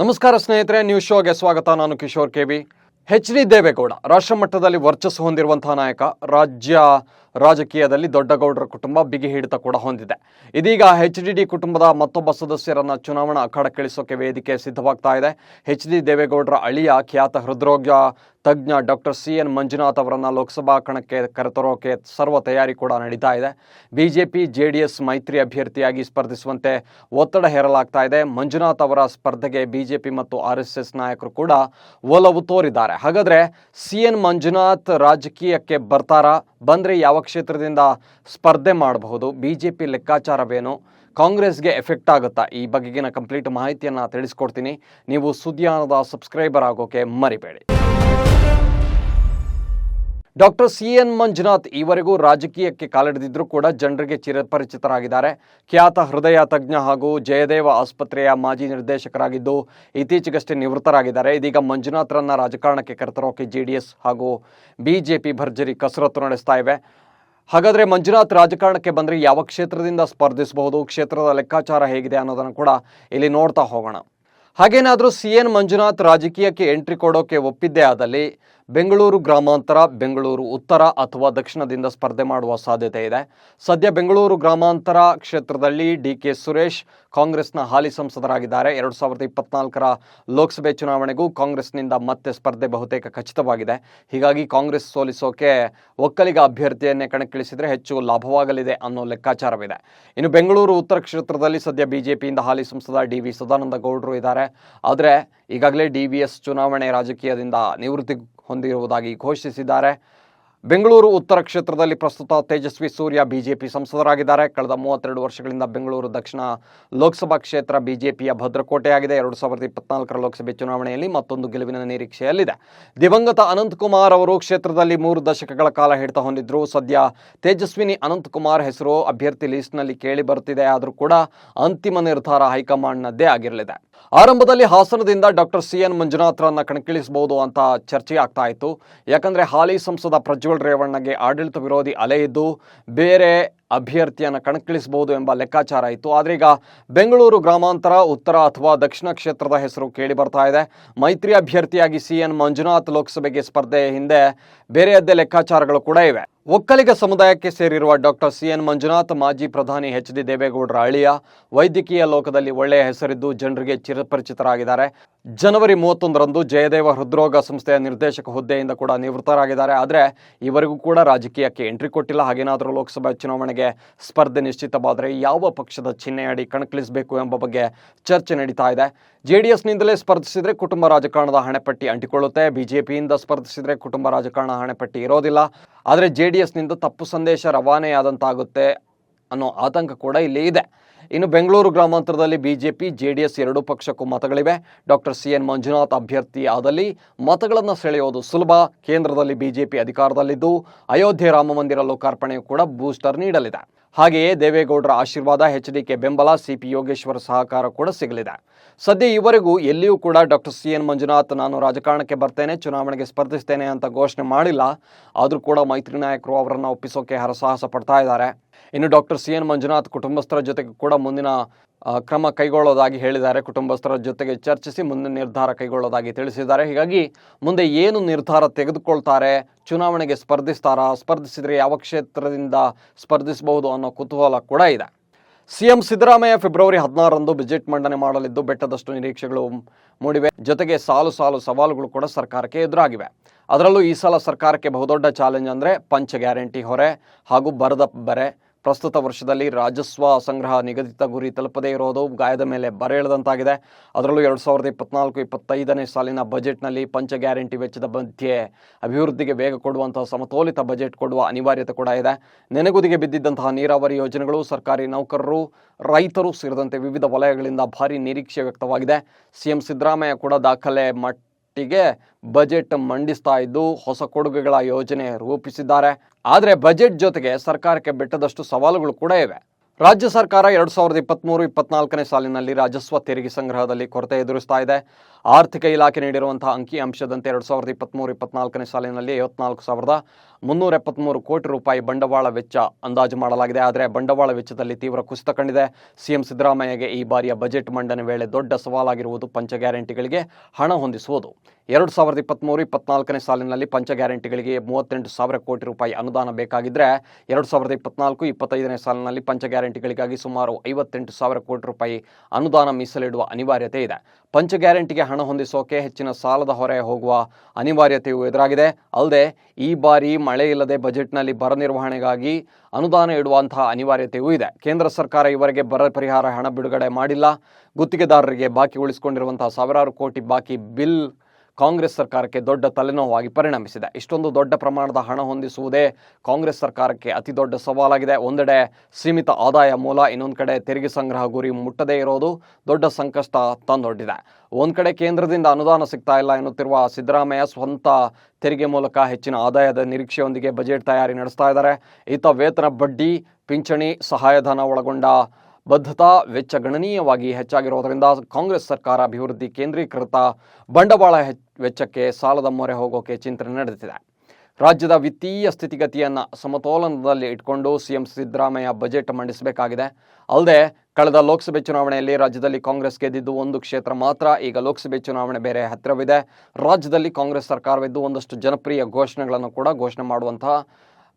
ನಮಸ್ಕಾರ ಸ್ನೇಹಿತರೆ ನ್ಯೂಸ್ ಶೋಗೆ ಸ್ವಾಗತ. ನಾನು Kishore KB. H D Deve Gowda, ರಾಷ್ಟ್ರ ಮಟ್ಟದಲ್ಲಿ ವರ್ಚಸ್ಸು ಹೊಂದಿರುವಂತಹ ನಾಯಕ, ರಾಜ್ಯ ರಾಜಕೀಯದಲ್ಲಿ ದೊಡ್ಡಗೌಡರ ಕುಟುಂಬ ಬಿಗಿ ಹಿಡಿತ ಕೂಡ ಹೊಂದಿದೆ. ಇದೀಗ ಎಚ್ ಡಿ ಡಿ ಕುಟುಂಬದ ಮತ್ತೊಬ್ಬ ಸದಸ್ಯರನ್ನ ಚುನಾವಣಾ ಅಖಾಡಕ್ಕಿಳಿಸೋಕೆ ವೇದಿಕೆ ಸಿದ್ಧವಾಗ್ತಾ ಇದೆ. ಎಚ್ ಡಿ ದೇವೇಗೌಡರ ಅಳಿಯ, ಖ್ಯಾತ ಹೃದ್ರೋಗ ತಜ್ಞ ಡಾಕ್ಟರ್ ಸಿ ಎನ್ ಮಂಜುನಾಥ್ ಅವರನ್ನು ಲೋಕಸಭಾ ಕಣಕ್ಕೆ ಕರೆತರೋಕೆ ಸರ್ವ ತಯಾರಿ ಕೂಡ ನಡೀತಾ ಇದೆ. ಬಿಜೆಪಿ ಜೆಡಿಎಸ್ ಮೈತ್ರಿ ಅಭ್ಯರ್ಥಿಯಾಗಿ ಸ್ಪರ್ಧಿಸುವಂತೆ ಒತ್ತಡ ಹೇರಲಾಗ್ತಾ ಇದೆ. ಮಂಜುನಾಥ್ ಅವರ ಸ್ಪರ್ಧೆಗೆ ಬಿಜೆಪಿ ಮತ್ತು ಆರ್ ಎಸ್ ಎಸ್ ನಾಯಕರು ಕೂಡ ಒಲವು ತೋರಿದ್ದಾರೆ. ಹಾಗಾದರೆ ಸಿ ಎನ್ ಮಂಜುನಾಥ್ ರಾಜಕೀಯಕ್ಕೆ ಬರ್ತಾರಾ? ಬಂದರೆ ಯಾವ ಕ್ಷೇತ್ರದಿಂದ ಸ್ಪರ್ಧೆ ಮಾಡಬಹುದು? ಬಿಜೆಪಿ ಲೆಕ್ಕಾಚಾರವೇನು? ಕಾಂಗ್ರೆಸ್ಗೆ ಎಫೆಕ್ಟ್ ಆಗುತ್ತಾ? ಈ ಬಗೆಗಿನ ಕಂಪ್ಲೀಟ್ ಮಾಹಿತಿಯನ್ನು ತಿಳಿಸ್ಕೊಡ್ತೀನಿ. ನೀವು ಸುದ್ದಿಯಾನದ ಸಬ್ಸ್ಕ್ರೈಬರ್ ಆಗೋಕೆ ಮರಿಬೇಡಿ. ಡಾಕ್ಟರ್ ಸಿ ಎನ್ ಮಂಜುನಾಥ್ ಈವರೆಗೂ ರಾಜಕೀಯಕ್ಕೆ ಕಾಲಿಡದಿದ್ದರೂ ಕೂಡ ಜನರಿಗೆ ಚಿರಪರಿಚಿತರಾಗಿದ್ದಾರೆ. ಖ್ಯಾತ ಹೃದಯ ತಜ್ಞ ಹಾಗೂ ಜಯದೇವ ಆಸ್ಪತ್ರೆಯ ಮಾಜಿ ನಿರ್ದೇಶಕರಾಗಿದ್ದು ಇತ್ತೀಚೆಗಷ್ಟೇ ನಿವೃತ್ತರಾಗಿದ್ದಾರೆ. ಇದೀಗ ಮಂಜುನಾಥ್ರನ್ನ ರಾಜಕಾರಣಕ್ಕೆ ಕರೆತರೋಕೆ ಜೆಡಿಎಸ್ ಹಾಗೂ ಬಿಜೆಪಿ ಭರ್ಜರಿ ಕಸರತ್ತು ನಡೆಸ್ತಾ ಇವೆ. ಹಾಗಾದರೆ ಮಂಜುನಾಥ್ ರಾಜಕಾರಣಕ್ಕೆ ಬಂದರೆ ಯಾವ ಕ್ಷೇತ್ರದಿಂದ ಸ್ಪರ್ಧಿಸಬಹುದು? ಕ್ಷೇತ್ರದ ಲೆಕ್ಕಾಚಾರ ಹೇಗಿದೆ ಅನ್ನೋದನ್ನು ಕೂಡ ಇಲ್ಲಿ ನೋಡ್ತಾ ಹೋಗೋಣ. ಹಾಗೇನಾದರೂ ಸಿ ಎನ್ ಮಂಜುನಾಥ್ ರಾಜಕೀಯಕ್ಕೆ ಎಂಟ್ರಿ ಕೊಡೋಕೆ ಒಪ್ಪಿದ್ದೇ ಆದಲ್ಲಿ ಬೆಂಗಳೂರು ಗ್ರಾಮಾಂತರ, ಬೆಂಗಳೂರು ಉತ್ತರ ಅಥವಾ ದಕ್ಷಿಣದಿಂದ ಸ್ಪರ್ಧೆ ಮಾಡುವ ಸಾಧ್ಯತೆ ಇದೆ. ಸದ್ಯ ಬೆಂಗಳೂರು ಗ್ರಾಮಾಂತರ ಕ್ಷೇತ್ರದಲ್ಲಿ ಡಿ ಕೆ ಸುರೇಶ್ ಕಾಂಗ್ರೆಸ್ನ ಹಾಲಿ ಸಂಸದರಾಗಿದ್ದಾರೆ. ಎರಡು ಸಾವಿರದ ಇಪ್ಪತ್ನಾಲ್ಕರ ಲೋಕಸಭೆ ಚುನಾವಣೆಗೂ ಕಾಂಗ್ರೆಸ್ನಿಂದ ಮತ್ತೆ ಸ್ಪರ್ಧೆ ಬಹುತೇಕ ಖಚಿತವಾಗಿದೆ. ಹೀಗಾಗಿ ಕಾಂಗ್ರೆಸ್ ಸೋಲಿಸೋಕೆ ಒಕ್ಕಲಿಗ ಅಭ್ಯರ್ಥಿಯನ್ನೇ ಕಣಕ್ಕಿಳಿಸಿದರೆ ಹೆಚ್ಚು ಲಾಭವಾಗಲಿದೆ ಅನ್ನೋ ಲೆಕ್ಕಾಚಾರವಿದೆ. ಇನ್ನು ಬೆಂಗಳೂರು ಉತ್ತರ ಕ್ಷೇತ್ರದಲ್ಲಿ ಸದ್ಯ ಬಿಜೆಪಿಯಿಂದ ಹಾಲಿ ಸಂಸದ ಡಿ ವಿ ಸದಾನಂದ ಗೌಡರು ಇದ್ದಾರೆ. ಆದರೆ ಈಗಾಗಲೇ ಡಿ ವಿ ಎಸ್ ಚುನಾವಣೆ ರಾಜಕೀಯದಿಂದ ನಿವೃತ್ತಿ ಹೊಂದಿರುವುದಾಗಿ ಘೋಷಿಸಿದ್ದಾರೆ. ಬೆಂಗಳೂರು ಉತ್ತರ ಕ್ಷೇತ್ರದಲ್ಲಿ ಪ್ರಸ್ತುತ ತೇಜಸ್ವಿ ಸೂರ್ಯ ಬಿಜೆಪಿ ಸಂಸದರಾಗಿದ್ದಾರೆ. ಕಳೆದ ಮೂವತ್ತೆರಡು ವರ್ಷಗಳಿಂದ ಬೆಂಗಳೂರು ದಕ್ಷಿಣ ಲೋಕಸಭಾ ಕ್ಷೇತ್ರ ಬಿಜೆಪಿಯ ಭದ್ರಕೋಟೆಯಾಗಿದೆ. ಎರಡು ಸಾವಿರದ ಇಪ್ಪತ್ನಾಲ್ಕರ ಲೋಕಸಭೆ ಚುನಾವಣೆಯಲ್ಲಿ ಮತ್ತೊಂದು ಗೆಲುವಿನ ನಿರೀಕ್ಷೆಯಲ್ಲಿದೆ. ದಿವಂಗತ ಅನಂತಕುಮಾರ್ ಅವರು ಕ್ಷೇತ್ರದಲ್ಲಿ ಮೂರು ದಶಕಗಳ ಕಾಲ ಹಿಡಿತ ಹೊಂದಿದ್ರು. ಸದ್ಯ ತೇಜಸ್ವಿನಿ ಅನಂತಕುಮಾರ್ ಹೆಸರು ಅಭ್ಯರ್ಥಿ ಲಿಸ್ಟ್ನಲ್ಲಿ ಕೇಳಿ ಬರುತ್ತಿದೆ ಆದರೂ ಕೂಡ ಅಂತಿಮ ನಿರ್ಧಾರ ಹೈಕಮಾಂಡ್ನದ್ದೇ ಆಗಿರಲಿದೆ. ಆರಂಭದಲ್ಲಿ ಹಾಸನದಿಂದ ಡಾಕ್ಟರ್ ಸಿ ಎನ್ ಮಂಜುನಾಥ್ರನ್ನ ಕಣಕ್ಕಿಳಿಸಬಹುದು ಅಂತ ಚರ್ಚೆ ಆಗ್ತಾ ಇತ್ತು. ಯಾಕಂದ್ರೆ ಹಾಲಿ ಸಂಸದ ಪ್ರಜ್ವಲ್ ರೇವಣ್ಣಗೆ ಆಡಳಿತ ವಿರೋಧಿ ಅಲೆ ಇದ್ದು ಬೇರೆ ಅಭ್ಯರ್ಥಿಯನ್ನು ಕಣಕ್ಕಿಳಿಸಬಹುದು ಎಂಬ ಲೆಕ್ಕಾಚಾರ ಇತ್ತು. ಆದರೆ ಈಗ ಬೆಂಗಳೂರು ಗ್ರಾಮಾಂತರ, ಉತ್ತರ ಅಥವಾ ದಕ್ಷಿಣ ಕ್ಷೇತ್ರದ ಹೆಸರು ಕೇಳಿ ಬರ್ತಾ ಇದೆ. ಮೈತ್ರಿ ಅಭ್ಯರ್ಥಿಯಾಗಿ ಸಿ ಎನ್ ಮಂಜುನಾಥ್ ಲೋಕಸಭೆಗೆ ಸ್ಪರ್ಧೆಯ ಹಿಂದೆ ಬೇರೆಯದ್ದೇ ಲೆಕ್ಕಾಚಾರಗಳು ಕೂಡ ಇವೆ. ಒಕ್ಕಲಿಗ ಸಮುದಾಯಕ್ಕೆ ಸೇರಿರುವ ಡಾಕ್ಟರ್ ಸಿ ಎನ್ ಮಂಜುನಾಥ್, ಮಾಜಿ ಪ್ರಧಾನಿ ಎಚ್ ಡಿ ದೇವೇಗೌಡರ ಅಳಿಯ ವೈದ್ಯಕೀಯ ಲೋಕದಲ್ಲಿ ಒಳ್ಳೆಯ ಹೆಸರಿದ್ದು ಜನರಿಗೆ ಚಿರಪರಿಚಿತರಾಗಿದ್ದಾರೆ. ಜನವರಿ ಮೂವತ್ತೊಂದರಂದು ಜಯದೇವ ಹೃದ್ರೋಗ ಸಂಸ್ಥೆಯ ನಿರ್ದೇಶಕ ಹುದ್ದೆಯಿಂದ ಕೂಡ ನಿವೃತ್ತರಾಗಿದ್ದಾರೆ. ಆದರೆ ಇವರಿಗೂ ಕೂಡ ರಾಜಕೀಯಕ್ಕೆ ಎಂಟ್ರಿ ಕೊಟ್ಟಿಲ್ಲ. ಹಾಗೇನಾದರೂ ಲೋಕಸಭಾ ಚುನಾವಣೆಗೆ ಸ್ಪರ್ಧೆ ನಿಶ್ಚಿತವಾದರೆ ಯಾವ ಪಕ್ಷದ ಚಿಹ್ನೆಯಡಿ ಕಣಕ್ಕಿಳಿಸಬೇಕು ಎಂಬ ಬಗ್ಗೆ ಚರ್ಚೆ ನಡೀತಾ ಇದೆ. ಜೆ ಡಿ ಎಸ್ನಿಂದಲೇ ಸ್ಪರ್ಧಿಸಿದರೆ ಕುಟುಂಬ ರಾಜಕಾರಣದ ಹಣೆಪಟ್ಟಿ ಅಂಟಿಕೊಳ್ಳುತ್ತೆ. ಬಿಜೆಪಿಯಿಂದ ಸ್ಪರ್ಧಿಸಿದರೆ ಕುಟುಂಬ ರಾಜಕಾರಣ ಹಣೆಪಟ್ಟಿ ಇರೋದಿಲ್ಲ. ಆದರೆ ಜೆ ಡಿ ಎಸ್ನಿಂದ ತಪ್ಪು ಸಂದೇಶ ರವಾನೆಯಾದಂತಾಗುತ್ತೆ ಅನ್ನೋ ಆತಂಕ ಕೂಡ ಇಲ್ಲಿ ಇದೆ. ಇನ್ನು ಬೆಂಗಳೂರು ಗ್ರಾಮಾಂತರದಲ್ಲಿ ಬಿಜೆಪಿ, ಜೆಡಿಎಸ್ ಎರಡೂ ಪಕ್ಷಕ್ಕೂ ಮತಗಳಿವೆ. ಡಾಕ್ಟರ್ ಸಿ ಎನ್ ಮಂಜುನಾಥ್ ಅಭ್ಯರ್ಥಿ ಆದಲ್ಲಿ ಮತಗಳನ್ನು ಸೆಳೆಯೋದು ಸುಲಭ. ಕೇಂದ್ರದಲ್ಲಿ ಬಿಜೆಪಿ ಅಧಿಕಾರದಲ್ಲಿದ್ದು ಅಯೋಧ್ಯೆ ರಾಮ ಮಂದಿರ ಲೋಕಾರ್ಪಣೆಯು ಕೂಡ ಬೂಸ್ಟರ್ ನೀಡಲಿದೆ. ಹಾಗೆಯೇ ದೇವೇಗೌಡರ ಆಶೀರ್ವಾದ, ಎಚ್ ಡಿಕೆ ಬೆಂಬಲ ಸಿಪಿ ಯೋಗೇಶ್ವರ ಸಹಕಾರ ಕೂಡ ಸಿಗಲಿದೆ. ಸದ್ಯ ಈವರೆಗೂ ಎಲ್ಲಿಯೂ ಕೂಡ ಡಾಕ್ಟರ್ ಸಿ ಎನ್ ಮಂಜುನಾಥ್ ನಾನು ರಾಜಕಾರಣಕ್ಕೆ ಬರ್ತೇನೆ, ಚುನಾವಣೆಗೆ ಸ್ಪರ್ಧಿಸ್ತೇನೆ ಅಂತ ಘೋಷಣೆ ಮಾಡಿಲ್ಲ. ಆದರೂ ಕೂಡ ಮೈತ್ರಿ ನಾಯಕರು ಅವರನ್ನು ಒಪ್ಪಿಸೋಕೆ ಹರಸಾಹಸ ಪಡ್ತಾ ಇದ್ದಾರೆ. ಇನ್ನು ಡಾಕ್ಟರ್ ಸಿ ಎನ್ ಮಂಜುನಾಥ್ ಕುಟುಂಬಸ್ಥರ ಜೊತೆಗೆ ಕೂಡ ಮುಂದಿನ ಕ್ರಮ ಕೈಗೊಳ್ಳೋದಾಗಿ ಹೇಳಿದ್ದಾರೆ. ಕುಟುಂಬಸ್ಥರ ಜೊತೆಗೆ ಚರ್ಚಿಸಿ ಮುಂದಿನ ನಿರ್ಧಾರ ಕೈಗೊಳ್ಳೋದಾಗಿ ತಿಳಿಸಿದ್ದಾರೆ. ಹೀಗಾಗಿ ಮುಂದೆ ಏನು ನಿರ್ಧಾರ ತೆಗೆದುಕೊಳ್ತಾರೆ, ಚುನಾವಣೆಗೆ ಸ್ಪರ್ಧಿಸ್ತಾರಾ, ಸ್ಪರ್ಧಿಸಿದರೆ ಯಾವ ಕ್ಷೇತ್ರದಿಂದ ಸ್ಪರ್ಧಿಸಬಹುದು ಅನ್ನೋ ಕುತೂಹಲ ಕೂಡ ಇದೆ. ಸಿಎಂ ಸಿದ್ದರಾಮಯ್ಯ ಫೆಬ್ರವರಿ ಹದಿನಾರರಂದು ಬಜೆಟ್ ಮಂಡನೆ ಮಾಡಲಿದ್ದು ಬೆಟ್ಟದಷ್ಟು ನಿರೀಕ್ಷೆಗಳು ಮೂಡಿವೆ. ಜೊತೆಗೆ ಸಾಲು ಸಾಲು ಸವಾಲುಗಳು ಕೂಡ ಸರ್ಕಾರಕ್ಕೆ ಎದುರಾಗಿವೆ. ಅದರಲ್ಲೂ ಈ ಸಲ ಸರ್ಕಾರಕ್ಕೆ ಬಹುದೊಡ್ಡ ಚಾಲೆಂಜ್ ಅಂದರೆ ಪಂಚ ಗ್ಯಾರಂಟಿ ಹೊರೆ ಹಾಗೂ ಬರದ ಬರೆ. ಪ್ರಸ್ತುತ ವರ್ಷದಲ್ಲಿ ರಾಜಸ್ವ ಸಂಗ್ರಹ ನಿಗದಿತ ಗುರಿ ತಲುಪದೇ ಇರೋದು ಗಾಯದ ಮೇಲೆ ಬರ ಎಳೆದಂತಾಗಿದೆ. ಅದರಲ್ಲೂ ಎರಡು ಸಾವಿರದ ಇಪ್ಪತ್ನಾಲ್ಕು, ಇಪ್ಪತ್ತೈದನೇ ಸಾಲಿನ ಬಜೆಟ್ನಲ್ಲಿ ಪಂಚ ಗ್ಯಾರಂಟಿ ವೆಚ್ಚದ ಮಧ್ಯೆ ಅಭಿವೃದ್ಧಿಗೆ ವೇಗ ಕೊಡುವಂತಹ ಸಮತೋಲಿತ ಬಜೆಟ್ ಕೊಡುವ ಅನಿವಾರ್ಯತೆ ಕೂಡ ಇದೆ. ನೆನೆಗುದಿಗೆ ಬಿದ್ದಿದ್ದಂತಹ ನೀರಾವರಿ ಯೋಜನೆಗಳು ಸರ್ಕಾರಿ ನೌಕರರು, ರೈತರು ಸೇರಿದಂತೆ ವಿವಿಧ ವಲಯಗಳಿಂದ ಭಾರಿ ನಿರೀಕ್ಷೆ ವ್ಯಕ್ತವಾಗಿದೆ. ಸಿಎಂ ಸಿದ್ದರಾಮಯ್ಯ ಕೂಡ ದಾಖಲೆ ಮಟ್ಟಿಗೆ ಬಜೆಟ್ ಮಂಡಿಸ್ತಾ ಇದ್ದು ಹೊಸ ಕೊಡುಗೆಗಳ ಯೋಜನೆ ರೂಪಿಸಿದ್ದಾರೆ. ಆದರೆ ಬಜೆಟ್ ಜೊತೆಗೆ ಸರ್ಕಾರಕ್ಕೆ ಬೆಟ್ಟದಷ್ಟು ಸವಾಲುಗಳು ಕೂಡ ಇವೆ. ರಾಜ್ಯ ಸರ್ಕಾರ ಎರಡು ಸಾವಿರದ ಇಪ್ಪತ್ತ್ಮೂರು ಇಪ್ಪತ್ನಾಲ್ಕನೇ ಸಾಲಿನಲ್ಲಿ ರಾಜಸ್ವ ತೆರಿಗೆ ಸಂಗ್ರಹದಲ್ಲಿ ಕೊರತೆ ಎದುರಿಸ್ತಾ ಇದೆ. ಆರ್ಥಿಕ ಇಲಾಖೆ ನೀಡಿರುವಂತಹ ಅಂಕಿ ಅಂಶದಂತೆ ಎರಡು ಸಾವಿರದ ಇಪ್ಪತ್ತ್ಮೂರು ಇಪ್ಪತ್ನಾಲ್ಕನೇ ಸಾಲಿನಲ್ಲಿ ಐವತ್ನಾಲ್ಕು ಸಾವಿರದ ಮುನ್ನೂರ ಎಪ್ಪತ್ತ್ಮೂರು ಕೋಟಿ ರೂಪಾಯಿ ಬಂಡವಾಳ ವೆಚ್ಚ ಅಂದಾಜು ಮಾಡಲಾಗಿದೆ. ಆದರೆ ಬಂಡವಾಳ ವೆಚ್ಚದಲ್ಲಿ ತೀವ್ರ ಕುಸಿತ ಕಂಡಿದೆ. ಸಿಎಂ ಸಿದ್ದರಾಮಯ್ಯಗೆ ಈ ಬಾರಿಯ ಬಜೆಟ್ ಮಂಡನೆ ವೇಳೆ ದೊಡ್ಡ ಸವಾಲಾಗಿರುವುದು ಪಂಚ ಗ್ಯಾರಂಟಿಗಳಿಗೆ ಹಣ ಹೊಂದಿಸುವುದು. ಎರಡು ಸಾವಿರದ ಇಪ್ಪತ್ತ್ಮೂರು ಇಪ್ಪತ್ನಾಲ್ಕನೇ ಸಾಲಿನಲ್ಲಿ ಪಂಚ ಗ್ಯಾರಂಟಿಗಳಿಗೆ ಮೂವತ್ತೆಂಟು ಸಾವಿರ ಕೋಟಿ ರೂಪಾಯಿ ಅನುದಾನ ಬೇಕಾಗಿದ್ದರೆ ಎರಡು ಸಾವಿರದ ಇಪ್ಪತ್ನಾಲ್ಕು ಇಪ್ಪತ್ತೈದನೇ ಸಾಲಿನಲ್ಲಿ ಪಂಚ ಗ್ಯಾರಂಟಿಗಳಿಗಾಗಿ ಸುಮಾರು ಐವತ್ತೆಂಟು ಸಾವಿರ ಕೋಟಿ ರೂಪಾಯಿ ಅನುದಾನ ಮೀಸಲಿಡುವ ಅನಿವಾರ್ಯತೆ ಇದೆ. ಪಂಚ ಗ್ಯಾರಂಟಿಗೆ ಹಣ ಹೊಂದಿಸೋಕೆ ಹೆಚ್ಚಿನ ಸಾಲದ ಹೊರೆ ಹೋಗುವ ಅನಿವಾರ್ಯತೆಯೂ ಎದುರಾಗಿದೆ. ಅಲ್ಲದೆ ಈ ಬಾರಿ ಮಳೆ ಇಲ್ಲದೆ ಬಜೆಟ್ನಲ್ಲಿ ಬರ ನಿರ್ವಹಣೆಗಾಗಿ ಅನುದಾನ ಇಡುವಂತಹ ಅನಿವಾರ್ಯತೆಯೂ ಇದೆ. ಕೇಂದ್ರ ಸರ್ಕಾರ ಇವರೆಗೆ ಬರ ಪರಿಹಾರ ಹಣ ಬಿಡುಗಡೆ ಮಾಡಿಲ್ಲ. ಗುತ್ತಿಗೆದಾರರಿಗೆ ಬಾಕಿ ಉಳಿಸಿಕೊಂಡಿರುವಂತಹ ಸಾವಿರಾರು ಕೋಟಿ ಬಾಕಿ ಬಿಲ್ ಕಾಂಗ್ರೆಸ್ ಸರ್ಕಾರಕ್ಕೆ ದೊಡ್ಡ ತಲೆನೋವಾಗಿ ಪರಿಣಮಿಸಿದೆ. ಇಷ್ಟೊಂದು ದೊಡ್ಡ ಪ್ರಮಾಣದ ಹಣ ಹೊಂದಿಸುವುದೇ ಕಾಂಗ್ರೆಸ್ ಸರ್ಕಾರಕ್ಕೆ ಅತಿ ದೊಡ್ಡ ಸವಾಲಾಗಿದೆ. ಒಂದೆಡೆ ಸೀಮಿತ ಆದಾಯ ಮೂಲ, ಇನ್ನೊಂದು ಕಡೆ ತೆರಿಗೆ ಸಂಗ್ರಹ ಗುರಿ ಮುಟ್ಟದೇ ಇರೋದು ದೊಡ್ಡ ಸಂಕಷ್ಟ ತಂದೊಡ್ಡಿದೆ. ಒಂದು ಕಡೆ ಕೇಂದ್ರದಿಂದ ಅನುದಾನ ಸಿಗ್ತಾ ಇಲ್ಲ ಎನ್ನುತ್ತಿರುವ ಸಿದ್ದರಾಮಯ್ಯ ಸ್ವಂತ ತೆರಿಗೆ ಮೂಲಕ ಹೆಚ್ಚಿನ ಆದಾಯದ ನಿರೀಕ್ಷೆಯೊಂದಿಗೆ ಬಜೆಟ್ ತಯಾರಿ ನಡೆಸ್ತಾ ಇದ್ದಾರೆ. ಈತ ವೇತನ ಬಡ್ಡಿ, ಪಿಂಚಣಿ, ಸಹಾಯಧನ ಒಳಗೊಂಡ ಬದ್ಧತಾ ವೆಚ್ಚ ಗಣನೀಯವಾಗಿ ಹೆಚ್ಚಾಗಿರುವುದರಿಂದ ಕಾಂಗ್ರೆಸ್ ಸರ್ಕಾರ ಅಭಿವೃದ್ಧಿ ಕೇಂದ್ರೀಕೃತ ಬಂಡವಾಳ ವೆಚ್ಚಕ್ಕೆ ಸಾಲದ ಮೊರೆ ಹೋಗೋಕೆ ಚಿಂತನೆ ನಡೆದಿದೆ. ರಾಜ್ಯದ ವಿತ್ತೀಯ ಸ್ಥಿತಿಗತಿಯನ್ನು ಸಮತೋಲನದಲ್ಲಿ ಇಟ್ಕೊಂಡು ಸಿಎಂ ಸಿದ್ದರಾಮಯ್ಯ ಬಜೆಟ್ ಮಂಡಿಸಬೇಕಾಗಿದೆ. ಅಲ್ಲದೆ, ಕಳೆದ ಲೋಕಸಭೆ ಚುನಾವಣೆಯಲ್ಲಿ ರಾಜ್ಯದಲ್ಲಿ ಕಾಂಗ್ರೆಸ್ ಗೆದ್ದಿದ್ದು ಒಂದು ಕ್ಷೇತ್ರ ಮಾತ್ರ, ಈಗ ಲೋಕಸಭೆ ಚುನಾವಣೆ ಬೇರೆ ಹತ್ತಿರವಿದೆ. ರಾಜ್ಯದಲ್ಲಿ ಕಾಂಗ್ರೆಸ್ ಸರ್ಕಾರವಿದ್ದು ಒಂದಷ್ಟು ಜನಪ್ರಿಯ ಘೋಷಣೆಗಳನ್ನು ಕೂಡ ಘೋಷಣೆ ಮಾಡುವಂತಹ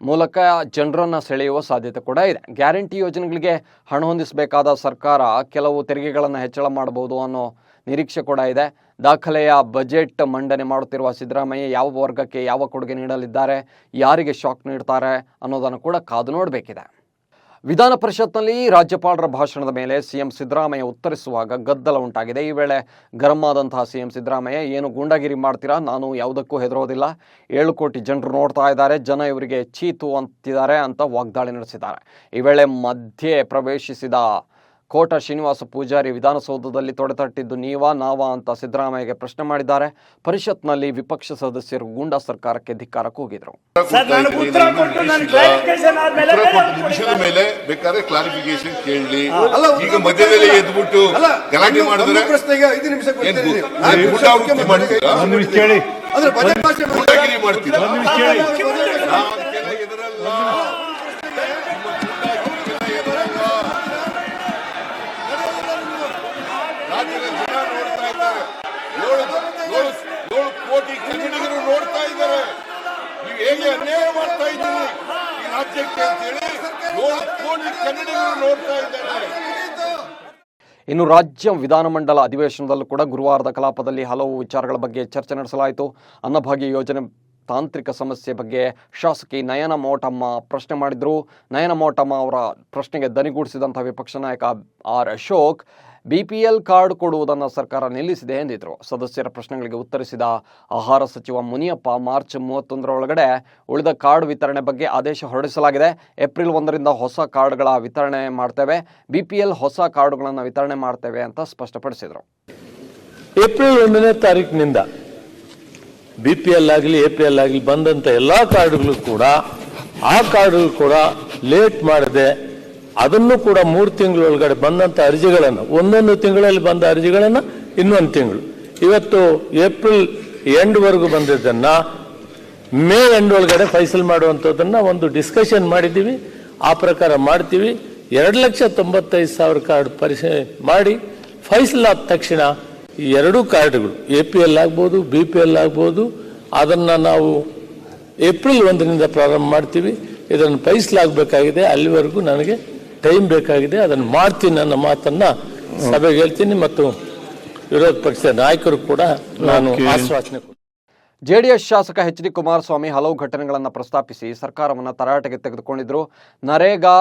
ಮೂಲಕ ಜನರನ್ನು ಸೆಳೆಯುವ ಸಾಧ್ಯತೆ ಕೂಡ ಇದೆ. ಗ್ಯಾರಂಟಿ ಯೋಜನೆಗಳಿಗೆ ಹಣ ಹೊಂದಿಸಬೇಕಾದ ಸರ್ಕಾರ ಕೆಲವು ತೆರಿಗೆಗಳನ್ನು ಹೆಚ್ಚಳ ಮಾಡಬಹುದು ಅನ್ನೋ ನಿರೀಕ್ಷೆ ಕೂಡ ಇದೆ. ದಾಖಲೆಯ ಬಜೆಟ್ ಮಂಡನೆ ಮಾಡುತ್ತಿರುವ ಸಿದ್ದರಾಮಯ್ಯ ಯಾವ ವರ್ಗಕ್ಕೆ ಯಾವ ಕೊಡುಗೆ ನೀಡಲಿದ್ದಾರೆ, ಯಾರಿಗೆ ಶಾಕ್ ನೀಡ್ತಾರೆ ಅನ್ನೋದನ್ನು ಕೂಡ ಕಾದು ನೋಡಬೇಕಿದೆ. ವಿಧಾನ ಪರಿಷತ್ನಲ್ಲಿ ರಾಜ್ಯಪಾಲರ ಭಾಷಣದ ಮೇಲೆ ಸಿಎಂ ಸಿದ್ದರಾಮಯ್ಯ ಉತ್ತರಿಸುವಾಗ ಗದ್ದಲ ಉಂಟಾಗಿದೆ. ಈ ವೇಳೆ ಗರಂ ಆದಂತಹ ಸಿಎಂ ಸಿದ್ದರಾಮಯ್ಯ, ಏನು ಗೂಂಡಾಗಿರಿ ಮಾಡ್ತೀರಾ? ನಾನು ಯಾವುದಕ್ಕೂ ಹೆದರೋದಿಲ್ಲ. ಏಳು ಕೋಟಿ ಜನರು ನೋಡ್ತಾ ಇದ್ದಾರೆ. ಜನ ಇವರಿಗೆ ಚೀತು ಅಂತಿದ್ದಾರೆ ಅಂತ ವಾಗ್ದಾಳಿ ನಡೆಸಿದ್ದಾರೆ. ಈ ವೇಳೆ ಮಧ್ಯೆ ಪ್ರವೇಶಿಸಿದ ಕೋಟ ಶ್ರೀನಿವಾಸ ಪೂಜಾರಿ ವಿಧಾನಸೌಧದಲ್ಲಿ ತೊಡೆತಟ್ಟಿದ್ದು ನೀವಾ ನಾವಾ ಅಂತ ಸಿದ್ದರಾಮಯ್ಯಗೆ ಪ್ರಶ್ನೆ ಮಾಡಿದ್ದಾರೆ. ಪರಿಷತ್ನಲ್ಲಿ ವಿಪಕ್ಷ ಸದಸ್ಯರು ಗೂಂಡಾ ಸರ್ಕಾರಕ್ಕೆ ಧಿಕ್ಕಾರ ಕೂಗಿದರು. ಮೇಲೆ ಬೇಕಾದ್ರೆ ಕ್ಲಾರಿಫಿಕೇಶನ್ ಕೇಳಲಿ ಈಗ ಮಧ್ಯದಲ್ಲಿ ಎದ್ಬಿಟ್ಟು ಗಲಾಟೆ ಮಾಡಿದ್ರೆ ಐದು ನಿಮಿಷ ಏನ್ ಕೊಡ್ತೀನಿ ಗು- ನೀವು. ಏನ್ ನಾಲ್ಕು ನಿಮಿಷ ಗೂಂಡಾವೃತ್ತಿ ಮುಖ್ಯಮಂತ್ರಿ ಮಾಡ್ತೀರಾ? ಕೈ ಒಂದು ನಿಮಿಷ ಕೇಳಿ. ಅಂದ್ರೆ ಬಜೆಟ್ ಭಾಷಣ ಮಾಡಿ. ಗೂಂಡಾಗಿರಿ ಮಾಡ್ತೀರಾ ಕೇಳಿ. ನಾವು ಅದಕ್ಕೆಲ್ಲ ಹೆದರಲ್ಲ. ರಾಜ್ಯದ ಜನ ನೋಡ್ತಾ ಇದ್ದಾರೆ ಏಳು ಏಳು ಏಳು ಕೋಟಿ ಕನ್ನಡಿಗರು ನೋಡ್ತಾ ಇದ್ದಾರೆ ನೀವು ಹೇಗೆ ಅನ್ಯಾಯ ಮಾಡ್ತಾ ಇದ್ದೀರಿ? ರಾಜ್ಯಕ್ಕೆ ಅಂತ ಹೇಳಿ ಏಳು ಕೋಟಿ ಕನ್ನಡಿಗರು ನೋಡ್ತಾ ಇದ್ದಾರೆ. ಇನ್ನು ರಾಜ್ಯ ವಿಧಾನಮಂಡಲ ಅಧಿವೇಶನದಲ್ಲೂ ಕೂಡ ಗುರುವಾರದ ಕಲಾಪದಲ್ಲಿ ಹಲವು ವಿಚಾರಗಳ ಬಗ್ಗೆ ಚರ್ಚೆ ನಡೆಸಲಾಯಿತು. ಅನ್ನಭಾಗ್ಯ ಯೋಜನೆ ತಾಂತ್ರಿಕ ಸಮಸ್ಯೆ ಬಗ್ಗೆ ಶಾಸಕಿ ನಯನ ಮೋಟಮ್ಮ ಪ್ರಶ್ನೆ ಮಾಡಿದರು. ನಯನ ಮೋಟಮ್ಮ ಅವರ ಪ್ರಶ್ನೆಗೆ ದನಿಗೂಡಿಸಿದಂಥ ವಿಪಕ್ಷ ನಾಯಕ R Ashok B P L card ಕೊಡುವುದನ್ನು ಸರ್ಕಾರ ನಿಲ್ಲಿಸಿದೆ ಎಂದಿದ್ರು. ಸದಸ್ಯರ ಪ್ರಶ್ನೆಗಳಿಗೆ ಉತ್ತರಿಸಿದ ಆಹಾರ ಸಚಿವ ಮುನಿಯಪ್ಪ, ಮಾರ್ಚ್ ಮೂವತ್ತೊಂದರೊಳಗಡೆ ಉಳಿದ ಕಾರ್ಡ್ ವಿತರಣೆ ಬಗ್ಗೆ ಆದೇಶ ಹೊರಡಿಸಲಾಗಿದೆ. ಏಪ್ರಿಲ್ ಒಂದರಿಂದ ಹೊಸ ಕಾರ್ಡ್ಗಳ ವಿತರಣೆ ಮಾಡ್ತೇವೆ. ಬಿಪಿಎಲ್ ಹೊಸ ಕಾರ್ಡ್ಗಳನ್ನು ವಿತರಣೆ ಮಾಡ್ತೇವೆ ಅಂತ ಸ್ಪಷ್ಟಪಡಿಸಿದರು. ಏಪ್ರಿಲ್ ಒಂದನೇ ತಾರೀಕಿನಿಂದ ಬಿಪಿಎಲ್ ಆಗಲಿ ಎಲ್ ಆಗಲಿ ಬಂದಂತ ಎಲ್ಲಾ ಕಾರ್ಡ್ಗಳು ಕೂಡ ಆ ಕಾರ್ಡ್ಗಳು ಕೂಡ ಲೇಟ್ ಮಾಡದೆ ಅದನ್ನು ಕೂಡ ಮೂರು ತಿಂಗಳೊಳಗಡೆ ಬಂದಂತ ಅರ್ಜಿಗಳನ್ನು, ಒಂದೊಂದು ತಿಂಗಳಲ್ಲಿ ಬಂದ ಅರ್ಜಿಗಳನ್ನು ಇನ್ನೊಂದು ತಿಂಗಳು. ಇವತ್ತು ಏಪ್ರಿಲ್ ಎಂಡ್ ವರೆಗೂ ಬಂದಿದ್ದನ್ನ, ಮೇ ಎಂಡ್ ಒಳಗಡೆ ಫೈಸಲ್ ಮಾಡುವಂಥದ್ದನ್ನು ಒಂದು ಡಿಸ್ಕಷನ್ ಮಾಡಿದ್ದೀವಿ. ಆ ಪ್ರಕಾರ ಮಾಡ್ತೀವಿ. ಎರಡು ಲಕ್ಷ ತೊಂಬತ್ತೈದು ಸಾವಿರ ಕಾರ್ಡ್ ಪರಿಶೀಲನೆ ಮಾಡಿ ಫೈಸಲ್ ಆದ ತಕ್ಷಣ ಈ ಎರಡೂ ಕಾರ್ಡ್ಗಳು, ಎ ಪಿ ಎಲ್ ಆಗ್ಬೋದು, ಬಿ ಪಿ ಎಲ್ ಆಗ್ಬೋದು, ಅದನ್ನ ನಾವು ಏಪ್ರಿಲ್ ಒಂದರಿಂದ ಪ್ರಾರಂಭ ಮಾಡ್ತೀವಿ. ಇದನ್ನು ಫೈಸಲಾಗಬೇಕಾಗಿದೆ ಅಲ್ಲಿವರೆಗೂ ನನಗೆ ಟೈಮ್ ಬೇಕಾಗಿದೆ ಅದನ್ನು ಮಾಡ್ತೀನಿ ನನ್ನ ಮಾತನ್ನ. ಸಭೆಗೆ ಹೇಳ್ತೀನಿ ಮತ್ತು ವಿರೋಧ ಪಕ್ಷದ ನಾಯಕರು ಕೂಡ ನಾನು ಆಶ್ವಾಸನೆ. ಜೆಡಿಎಸ್ ಶಾಸಕ ಎಚ್ ಡಿ ಕುಮಾರಸ್ವಾಮಿ ಹಲವು ಘಟನೆಗಳನ್ನು ಪ್ರಸ್ತಾಪಿಸಿ ಸರ್ಕಾರವನ್ನು ತರಾಟೆಗೆ ತೆಗೆದುಕೊಂಡಿದ್ರು. ನರೇಗಾ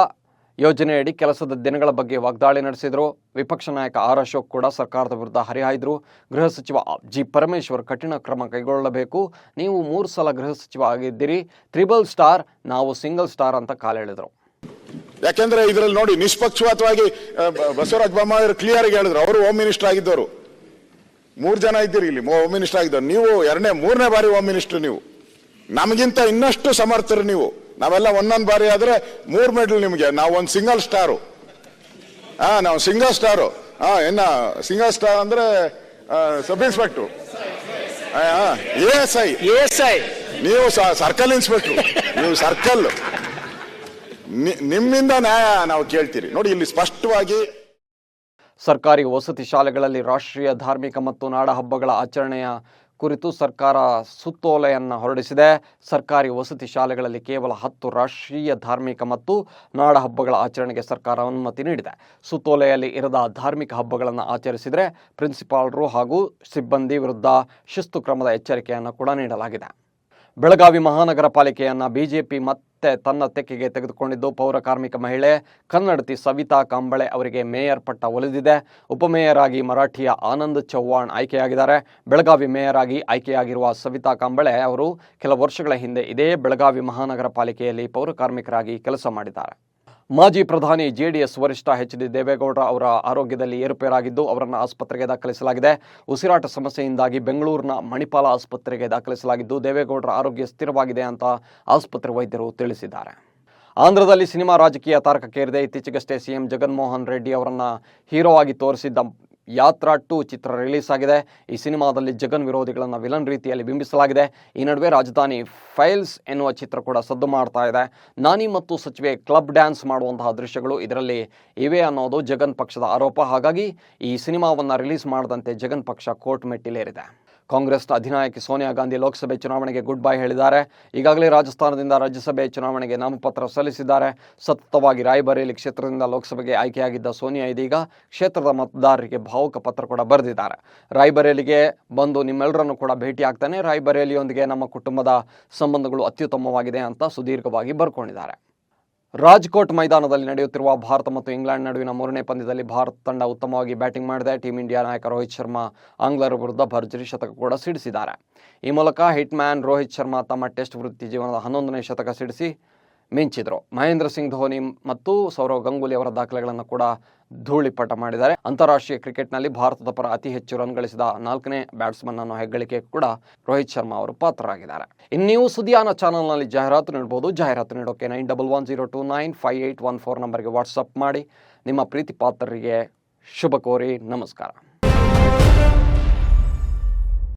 ಯೋಜನೆಯಡಿ ಕೆಲಸದ ದಿನಗಳ ಬಗ್ಗೆ ವಾಗ್ದಾಳಿ ನಡೆಸಿದರು. ವಿಪಕ್ಷ ನಾಯಕ ಆರ್ ಅಶೋಕ್ ಕೂಡ ಸರ್ಕಾರದ ವಿರುದ್ಧ ಹರಿಹಾಯ್ದರು. ಗೃಹ ಸಚಿವ ಜಿ ಪರಮೇಶ್ವರ್ ಕಠಿಣ ಕ್ರಮ ಕೈಗೊಳ್ಳಬೇಕು. ನೀವು ಮೂರು ಸಲ ಗೃಹ ಸಚಿವ ಆಗಿದ್ದೀರಿ. ತ್ರಿಬಲ್ ಸ್ಟಾರ್ ನಾವು ಸಿಂಗಲ್ ಸ್ಟಾರ್ ಅಂತ ಕಾಲೆಳೆದರು. ಯಾಕೆಂದ್ರೆ ಇದರಲ್ಲಿ ನೋಡಿ ನಿಷ್ಪಕ್ಷಪಾತವಾಗಿ ಬಸವರಾಜ ಬೊಮ್ಮಾಯಿ ಕ್ಲಿಯರ್ ಆಗಿ ಹೇಳಿದ್ರು. ಅವರು ಹೋಮ್ ಮಿನಿಸ್ಟರ್ ಆಗಿದ್ದವರು. ಮೂರು ಜನ ಇದ್ದೀರಿ ಇಲ್ಲಿ. ಹೋಮ್ ಮಿನಿಸ್ಟರ್ ಆಗಿದ್ದವರು. ನೀವು ಎರಡನೇ ಮೂರನೇ ಬಾರಿ ಹೋಮ್ ಮಿನಿಸ್ಟರ್ ನೀವು. ನಮಗಿಂತ ಇನ್ನಷ್ಟು ಸಮರ್ಥರು ನೀವು. ನಾವೆಲ್ಲ ಒಂದೊಂದು ಬಾರಿ ಆದ್ರೆ ಮೂರು ಮೆಡಲ್ ನಿಮಗೆ. ನಾವು ಒಂದು ಸಿಂಗಲ್ ಸ್ಟಾರು ಹಾ ನಾವು ಸಿಂಗಲ್ ಸ್ಟಾರು ಹಾ ಎನ್ನ ಸಿಂಗಲ್ ಸ್ಟಾರ್ ಅಂದ್ರೆ sub inspector A S I S I ನೀವು ಸರ್ಕಲ್ ಇನ್ಸ್ಪೆಕ್ಟ್ರು ನೀವು ಸರ್ಕಲ್ ನಿಮ್ಮಿಂದ ನ್ಯಾಯ ನಾವು ಕೇಳ್ತೀರಿ. ನೋಡಿ, ಇಲ್ಲಿ ಸ್ಪಷ್ಟವಾಗಿ ಸರ್ಕಾರಿ ವಸತಿ ಶಾಲೆಗಳಲ್ಲಿ ರಾಷ್ಟ್ರೀಯ ಧಾರ್ಮಿಕ ಮತ್ತು ನಾಡ ಹಬ್ಬಗಳ ಆಚರಣೆಯ ಕುರಿತು ಸರ್ಕಾರ ಸುತ್ತೋಲೆಯನ್ನು ಹೊರಡಿಸಿದೆ. ಸರ್ಕಾರಿ ವಸತಿ ಶಾಲೆಗಳಲ್ಲಿ ಕೇವಲ ಹತ್ತು ರಾಷ್ಟ್ರೀಯ ಧಾರ್ಮಿಕ ಮತ್ತು ನಾಡ ಹಬ್ಬಗಳ ಆಚರಣೆಗೆ ಸರ್ಕಾರ ಅನುಮತಿ ನೀಡಿದೆ. ಸುತ್ತೋಲೆಯಲ್ಲಿ ಇರದ ಧಾರ್ಮಿಕ ಹಬ್ಬಗಳನ್ನು ಆಚರಿಸಿದರೆ ಪ್ರಿನ್ಸಿಪಾಲರು ಹಾಗೂ ಸಿಬ್ಬಂದಿ ವಿರುದ್ಧ ಶಿಸ್ತು ಕ್ರಮದ ಎಚ್ಚರಿಕೆಯನ್ನು ಕೂಡ ನೀಡಲಾಗಿದೆ. ಬೆಳಗಾವಿ ಮಹಾನಗರ ಪಾಲಿಕೆಯನ್ನು ಬಿಜೆಪಿ ಮತ್ತೆ ತನ್ನ ತೆಕ್ಕೆಗೆ ತೆಗೆದುಕೊಂಡಿದ್ದು ಪೌರ ಕಾರ್ಮಿಕ ಮಹಿಳೆ ಕನ್ನಡತಿ ಸವಿತಾ ಕಾಂಬಳೆ ಅವರಿಗೆ ಮೇಯರ್ ಪಟ್ಟ ಒಲಿದಿದೆ. ಉಪಮೇಯರ್ ಆಗಿ ಮರಾಠಿಯ ಆನಂದ್ ಚೌಹಾಣ್ ಆಯ್ಕೆಯಾಗಿದ್ದಾರೆ. ಬೆಳಗಾವಿ ಮೇಯರ್ ಆಗಿ ಆಯ್ಕೆಯಾಗಿರುವ ಸವಿತಾ ಕಾಂಬಳೆ ಅವರು ಕೆಲ ವರ್ಷಗಳ ಹಿಂದೆ ಇದೇ ಬೆಳಗಾವಿ ಮಹಾನಗರ ಪಾಲಿಕೆಯಲ್ಲಿ ಪೌರ ಕಾರ್ಮಿಕರಾಗಿ ಕೆಲಸ ಮಾಡಿದ್ದಾರೆ. ಮಾಜಿ ಪ್ರಧಾನಿ ಜೆಡಿಎಸ್ ವರಿಷ್ಠ ಎಚ್ ಡಿ ದೇವೇಗೌಡ ಅವರ ಆರೋಗ್ಯದಲ್ಲಿ ಏರುಪೇರಾಗಿದ್ದು, ಅವರನ್ನು ಆಸ್ಪತ್ರೆಗೆ ದಾಖಲಿಸಲಾಗಿದೆ. ಉಸಿರಾಟ ಸಮಸ್ಯೆಯಿಂದಾಗಿ ಬೆಂಗಳೂರಿನ ಮಣಿಪಾಲ ಆಸ್ಪತ್ರೆಗೆ ದಾಖಲಿಸಲಾಗಿದ್ದು, ದೇವೇಗೌಡರ ಆರೋಗ್ಯ ಸ್ಥಿರವಾಗಿದೆ ಅಂತ ಆಸ್ಪತ್ರೆ ವೈದ್ಯರು ತಿಳಿಸಿದ್ದಾರೆ. ಆಂಧ್ರದಲ್ಲಿ ಸಿನಿಮಾ ರಾಜಕೀಯ ತಾರಕಕ್ಕೇರಿದೆ. ಇತ್ತೀಚೆಗಷ್ಟೇ ಸಿಎಂ ಜಗನ್ಮೋಹನ್ ರೆಡ್ಡಿ ಅವರನ್ನು ಹೀರೋ ಆಗಿ ತೋರಿಸಿದ್ದ ಯಾತ್ರಾ ಟು ಚಿತ್ರ ರಿಲೀಸ್ ಆಗಿದೆ ಈ ಸಿನಿಮಾದಲ್ಲಿ ಜಗನ್ ವಿರೋಧಿಗಳನ್ನು ವಿಲನ್ ರೀತಿಯಲ್ಲಿ ಬಿಂಬಿಸಲಾಗಿದೆ. ಈ ನಡುವೆ ರಾಜಧಾನಿ ಫೈಲ್ಸ್ ಎನ್ನುವ ಚಿತ್ರ ಕೂಡ ಸದ್ದು ಮಾಡ್ತಾ ಇದೆ. ನಾನಿ ಮತ್ತು ಸಚಿವೆ ಕ್ಲಬ್ ಡ್ಯಾನ್ಸ್ ಮಾಡುವಂತಹ ದೃಶ್ಯಗಳು ಇದರಲ್ಲಿ ಇವೆ ಅನ್ನೋದು ಜಗನ್ ಪಕ್ಷದ ಆರೋಪ. ಹಾಗಾಗಿ ಈ ಸಿನಿಮಾವನ್ನು ರಿಲೀಸ್ ಮಾಡದಂತೆ ಜಗನ್ ಪಕ್ಷ ಕೋರ್ಟ್ ಮೆಟ್ಟಿಲೇರಿದೆ. ಕಾಂಗ್ರೆಸ್ ಅಧಿನಾಯಕಿ ಸೋನಿಯಾ ಗಾಂಧಿ ಲೋಕಸಭೆ ಚುನಾವಣೆಗೆ ಗುಡ್ ಬೈ ಹೇಳಿದ್ದಾರೆ. ಈಗಾಗಲೇ ರಾಜಸ್ಥಾನದಿಂದ ರಾಜ್ಯಸಭೆ ಚುನಾವಣೆಗೆ ನಾಮಪತ್ರ ಸಲ್ಲಿಸಿದ್ದಾರೆ. ಸತತವಾಗಿ ರಾಯಬರೇಲಿ ಕ್ಷೇತ್ರದಿಂದ ಲೋಕಸಭೆಗೆ ಆಯ್ಕೆಯಾಗಿದ್ದ ಸೋನಿಯಾ ಇದೀಗ ಕ್ಷೇತ್ರದ ಮತದಾರರಿಗೆ ಭಾವುಕ ಪತ್ರ ಕೂಡ ಬರೆದಿದ್ದಾರೆ. ರಾಯಬರೇಲಿಗೆ ಬಂದು ನಿಮ್ಮೆಲ್ಲರನ್ನು ಕೂಡ ಭೇಟಿ ಆಗ್ತಾನೆ. ರಾಯಬರೇಲಿಯೊಂದಿಗೆ ನಮ್ಮ ಕುಟುಂಬದ ಸಂಬಂಧಗಳು ಅತ್ಯುತ್ತಮವಾಗಿದೆ ಅಂತ ಸುದೀರ್ಘವಾಗಿ ಬರ್ಕೊಂಡಿದ್ದಾರೆ. ರಾಜ್ಕೋಟ್ ಮೈದಾನದಲ್ಲಿ ನಡೆಯುತ್ತಿರುವ ಭಾರತ ಮತ್ತು ಇಂಗ್ಲೆಂಡ್ ನಡುವಿನ ಮೂರನೇ ಪಂದ್ಯದಲ್ಲಿ ಭಾರತ ತಂಡ ಉತ್ತಮವಾಗಿ ಬ್ಯಾಟಿಂಗ್ ಮಾಡಿದೆ. ಟೀಂ ಇಂಡಿಯಾ ನಾಯಕ ರೋಹಿತ್ ಶರ್ಮಾ ಆಂಗ್ಲರ ವಿರುದ್ಧ ಭರ್ಜರಿ ಶತಕ ಕೂಡ ಸಿಡಿಸಿದ್ದಾರೆ. ಈ ಮೂಲಕ ಹಿಟ್ ಮ್ಯಾನ್ ರೋಹಿತ್ ಶರ್ಮಾ ತಮ್ಮ ಟೆಸ್ಟ್ ವೃತ್ತಿ ಜೀವನದ ಹನ್ನೊಂದನೇ ಶತಕ ಸಿಡಿಸಿ ಮಿಂಚಿದ್ರು. ಮಹೇಂದ್ರ ಸಿಂಗ್ ಧೋನಿ ಮತ್ತು ಸೌರವ್ ಗಂಗೂಲಿ ಅವರ ದಾಖಲೆಗಳನ್ನು ಕೂಡ ಧೂಳಿಪಟ ಮಾಡಿದ್ದಾರೆ. ಅಂತಾರಾಷ್ಟ್ರೀಯ ಕ್ರಿಕೆಟ್ನಲ್ಲಿ ಭಾರತದ ಪರ ಅತಿ ಹೆಚ್ಚು ರನ್ ಗಳಿಸಿದ ನಾಲ್ಕನೇ ಬ್ಯಾಟ್ಸ್ಮನ್ ಅನ್ನು ಹೆಗ್ಗಳಿಕೆ ಕೂಡ ರೋಹಿತ್ ಶರ್ಮಾ ಅವರು ಪಾತ್ರರಾಗಿದ್ದಾರೆ. ಇನ್ನು ನೀವು ಸುದಿಯಾನ ಚಾನಲ್ನಲ್ಲಿ ಜಾಹೀರಾತು ನೀಡಬಹುದು ಜಾಹೀರಾತು ನೀಡೋಕೆ nine double one zero two nine five eight one four ನಂಬರ್ಗೆ ವಾಟ್ಸಪ್ ಮಾಡಿ. ನಿಮ್ಮ ಪ್ರೀತಿ ಪಾತ್ರರಿಗೆ ಶುಭ ಕೋರಿ. ನಮಸ್ಕಾರ.